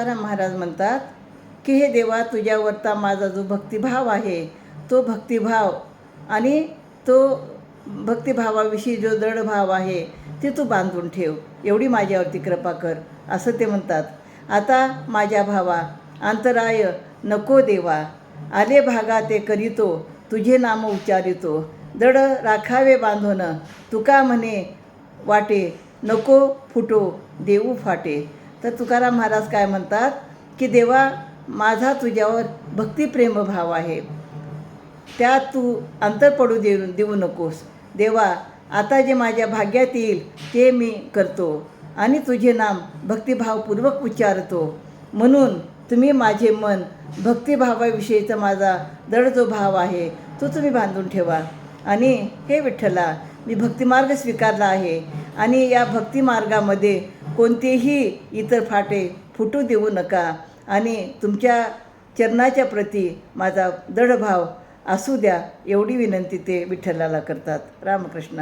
तुकाराम महाराज म्हणतात की हे देवा तुझ्यावरता माझा जो भक्तिभाव आहे तो भक्तिभाव आणि तो भक्तिभावाविषयी जो दृढ भाव आहे ते तू बांधून ठेव. एवढी माझ्यावरती कृपा कर. असं ते म्हणतात. आता माझ्या भावा अंतराय नको देवा. आले भागा ते करीतो तुझे नाम उच्चारितो. दड राखावे बांधून तुका म्हणे वाटे नको फुटो देऊ फाटे. तर तुकाराम महाराज काय म्हणतात की देवा माझा तुझ्यावर भक्तिप्रेम भाव आहे. त्यात तू अंतर पडू देऊ देऊ नकोस. देवा आता जे माझ्या भाग्यात येईल ते मी करतो आणि तुझे नाम भक्तिभावपूर्वक उच्चारतो. म्हणून तुम्ही माझे मन भक्तिभावाविषयीचा माझा दड जो भाव आहे तो तुम्ही बांधून ठेवा. आणि हे विठ्ठला मी भक्तिमार्ग स्वीकारला आहे आणि या भक्तिमार्गामध्ये कोणतेही इतर फाटे फुटू देऊ नका. आणि तुमच्या चरणाच्या प्रती माझा दृढभाव असू द्या एवढी विनंती ते विठ्ठलाला करतात. रामकृष्ण